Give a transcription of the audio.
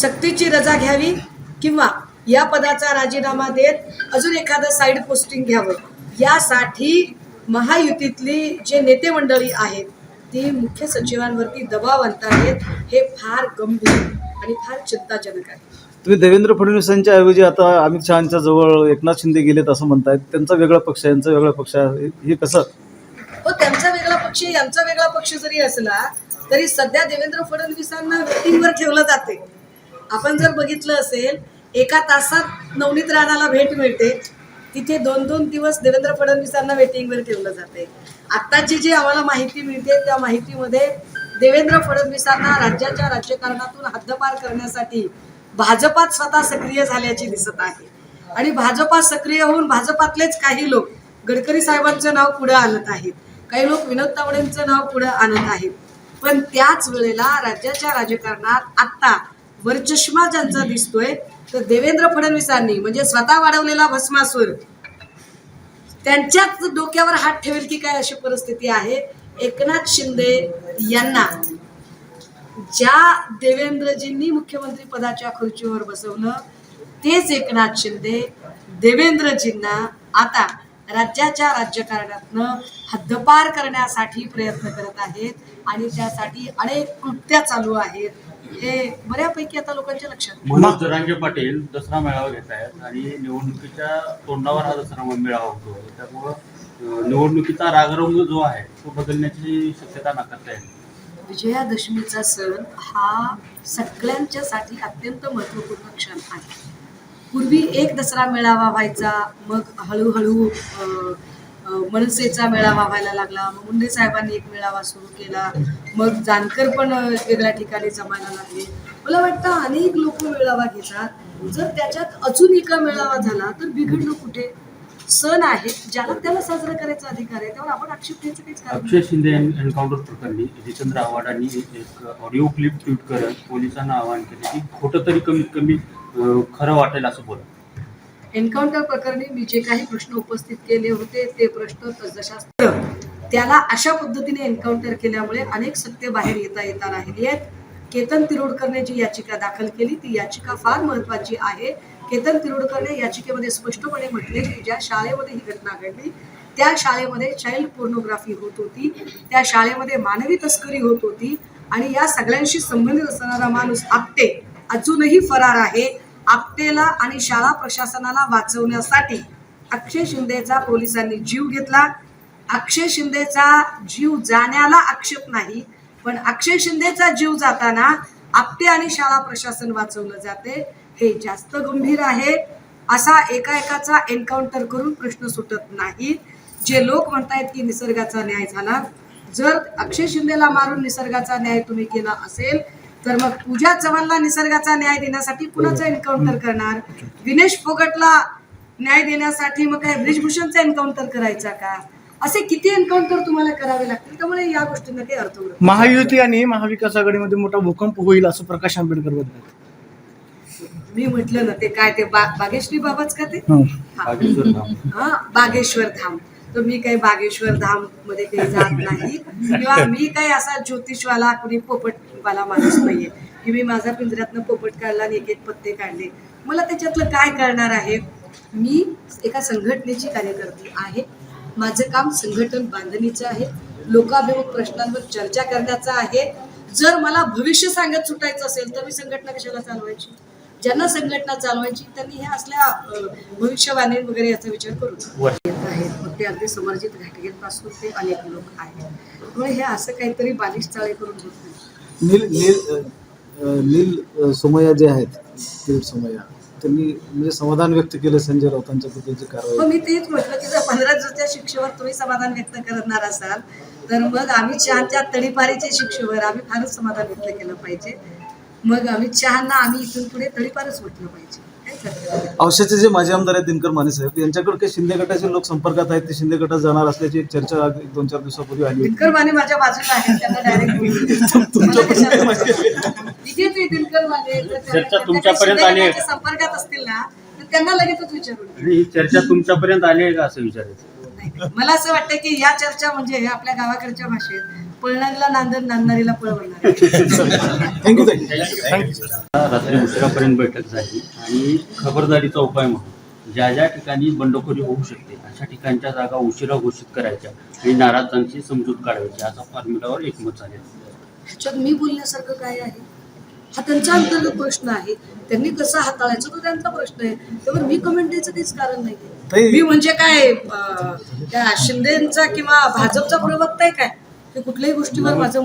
सक्तीची रजा घ्यावी किंवा या पदाचा राजीनामा देत अजून एखादं साईड पोस्टिंग घ्यावं. यासाठी महायुतीतली जे नेते मंडळी आहेत ती मुख्य सचिवांवरती दबाव आणतायत हे फार गंभीर आणि फार चिंताजनक आहे. तुम्ही देवेंद्र फडणवीसांच्या ऐवजी आता अमित शहाच्या जवळ एकनाथ शिंदे गेलेत असं म्हणतायत. त्यांचा वेगळा पक्ष यांचा वेगळा पक्ष आहे. हे कसं? हो त्यांचा वेगळा पक्ष यांचा वेगळा पक्ष जरी असला तरी सध्या देवेंद्र फडणवीसांना वेटिंगवर ठेवलं जाते आपण जर बघितलं असेल एका तासात नवनीत राणाला भेट मिळते. तिथे दोन दोन दिवस देवेंद्र फडणवीसांना वेटिंगवर ठेवलं जाते आत्ताची जी आम्हाला माहिती मिळते त्या माहितीमध्ये देवेंद्र फडणवीसांना राज्याच्या राज्यकारणातून हद्दपार करण्यासाठी भाजपात स्वतः सक्रिय झाल्याची दिसत आहे. आणि भाजपात सक्रिय होऊन भाजपातलेच काही लोक गडकरी साहेबांचं नाव पुढे आणत आहेत. काही लोक विनोद तावडेंचं नाव पुढे आणत आहेत. पण त्याच वेळेला राज्याच्या राजकारणात आत्ता वरचष्मा ज्यांचा दिसतोय तर देवेंद्र फडणवीसांनी म्हणजे स्वतः वाढवलेला भस्मासूर त्यांच्याच डोक्यावर हात ठेवेल की काय अशी परिस्थिती आहे? एकनाथ शिंदे यांना ज्या देवेंद्रजींनी मुख्यमंत्री पदाच्या खुर्चीवर बसवलं तेच एकनाथ शिंदे देवेंद्रजींना आता राज्याच्या राज्यकारणातनं हद्दपार करण्यासाठी प्रयत्न करत आहेत आणि त्यासाठी अनेक कृत्या चालू आहेत. हे बऱ्यापैकी आता लोकांच्या लक्षात. मनोज जरांगे पाटील दसरा मेळावा घेत आहेत आणि निवडणुकीच्या तोंडावर हा दसरा मेळावा होतो. त्यामुळं निवडणुकीचा रागरंग जो आहे तो बदलण्याची शक्यता नाकारता येईल. विजयादशमीचा सण हा सगळ्यांच्यासाठी अत्यंत महत्त्वपूर्ण क्षण आहे. पूर्वी एक दसरा मेळावा व्हायचा मग हळूहळू मनसेचा मेळावा व्हायला लागला मग मुंडे साहेबांनी एक मेळावा सुरू केला मग जानकर पण वेगळ्या ठिकाणी जमायला लागले. मला वाटतं अनेक लोक मेळावा घेतात. जर त्याच्यात अजून एका मेळावा झाला तर बिघडणं कुठे? सण आहे ज्याला त्याला साजरा करायचा अधिकार आहे त्यावर आपण आक्षेप घ्यायचं काहीच. अक्षय शिंदे एन्काउंटर प्रकरणी जितेंद्र आव्हाडांनी एक ऑडिओ क्लिप ट्विट करत पोलिसांना आवाहन केले की खोटं तरी कमीत कमी खरं वाटेल असं बोला. एन्काउंटर प्रकरणी मी जे काही प्रश्न उपस्थित केले होते ते प्रश्न तसजशाच त्याला अशा पद्धतीने एन्काउंटर केल्यामुळे अनेक सत्य बाहेर येता येता राहिली आहेत. केतन तिरोडकरने जी याचिका दाखल केली ती याचिका फार महत्वाची आहे. केतन तिरोडकरने याचिकेमध्ये स्पष्टपणे म्हटले की ज्या शाळेमध्ये ही घटना घडली त्या शाळेमध्ये चाइल्ड पोर्नोग्राफी होत होती त्या शाळेमध्ये मानवी तस्करी होत होती आणि या सगळ्यांशी संबंधित असणारा माणूस आपटे अजूनही फरार आहे. आपटेला आणि शाळा प्रशासनाला वाचवण्यासाठी अक्षय शिंदेचा पोलिसांनी जीव घेतला. अक्षय शिंदेचा जीव जाण्याला आक्षेप नाही पण अक्षय शिंदेचा जीव जाताना आपटे आणि शाळा प्रशासन वाचवलं जाते. हे जास्त गंभीर आहे. असा एका एकाचा एन्काउंटर करून प्रश्न सुटत नाही. जे लोक म्हणतायत की निसर्गाचा न्याय झाला जर अक्षय शिंदेला मारून निसर्गाचा न्याय तुम्ही केला असेल तर मग पूजा चव्हाणला निसर्गाचा न्याय देण्यासाठी कुणाचं एन्काउंटर करणार विनेश फोगटला न्याय देण्यासाठी मग काय ब्रिजभूषणचा एन्काउंटर करायचा का असे किती एन्काउंटर तुम्हाला करावे लागतील त्यामुळे या गोष्टींना काही अर्थ उरत नाही. महायुती आणि महाविकास आघाडीमध्ये मोठा भूकंप होईल असं प्रकाश आंबेडकर म्हणतात मी म्हटलं ना ते काय ते बा बागेश्वरी बाबाच का ते हं. हा. बागेश्वर धाम. तर मी काही बागेश्वर धाममध्ये काही जात नाही. किंवा मी काही असा ज्योतिषवाला कुणी पोपटवाला माणूस नाहीये. की मी माझा पिंजऱ्यातनं पोपट काढला आणि एक एक पत्ते काढले. मला त्याच्यातलं काय करणार आहे? मी एका संघटनेची कार्यकर्ती आहे. माझं काम संघटन बांधणीचं आहे. लोकाभिमुख प्रश्नांवर चर्चा करण्याचं आहे. जर मला भविष्य सांगत सुटायचं असेल तर मी संघटना कशाला चालवायची? ज्यांना संघटना चालवायची त्यांनी हे असल्या भविष्यवाणी वगैरे याचा विचार करू आहेत. ते अगदी समर्जित घाटगेंपासून ते अनेक लोक आहेत. त्यामुळे हे असं काहीतरी बालिश चाळे करून होत नाही. नील नील नील अ, सोमय्या जे आहेत नील सोमय्या त्यांनी म्हणजे समाधान व्यक्त केलं संजय राऊतांच्या बद्दलची कारवाई. मग मी तेच म्हटलं की जर पंधरा जुच्या शिक्षेवर तुम्ही समाधान व्यक्त करणार असाल तर मग अमित शहाच्या तडीपारीच्या शिक्षेवर आम्ही फारच समाधान व्यक्त केलं पाहिजे. मग अमित शहांना आम्ही इथून पुढे तडीपारच म्हटलं पाहिजे. औषधाचे जे माजी आमदार आहेत दिनकर माने साहेब यांच्याकडे काही शिंदे गटाचे लोक संपर्कात आहेत ते शिंदे गटात जाणार असल्याची एक चर्चा एक दोन चार दिवसापूर्वी आली होती. दिनकर माने माझ्या बाजूला आहेत त्यांना डायरेक्ट तिथे ते दिनकर माने तर चर्चा तुमच्यापर्यंत आली आहे संपर्कात असतील ना तर त्यांना लगेचच विचारून. आणि ही चर्चा तुमच्यापर्यंत आली आहे का असं विचारायचं? नाही. मला असं वाटतं की या चर्चा म्हणजे आपल्या गावाकडच्या भाषेत पळणारीला नांदर नांदणारीला पळ म्हणणार थँक्यू थँक्यू रात्री उशिरापर्यंत बैठक झाली आणि खबरदारीचा उपाय म्हणून ज्या ज्या ठिकाणी बंडखोरी होऊ शकते अशा ठिकाणच्या जागा उशिरा घोषित करायच्या आणि नाराजांची समजूत काढायची असा फॉर्म्युलावर एकमत झाले. ह्याच्यात मी बोलण्यासारखं काय आहे? हा त्यांचा अंतर्गत प्रश्न आहे. त्यांनी कसं हाताळायचं तो त्यांचा प्रश्न आहे. त्यावर मी कमेंट द्यायचं काहीच कारण नाही मी म्हणजे काय त्या शिंदेचा किंवा भाजपचा प्रवक्ता आहे काय? ते कुठल्याही गोष्टीवर माझं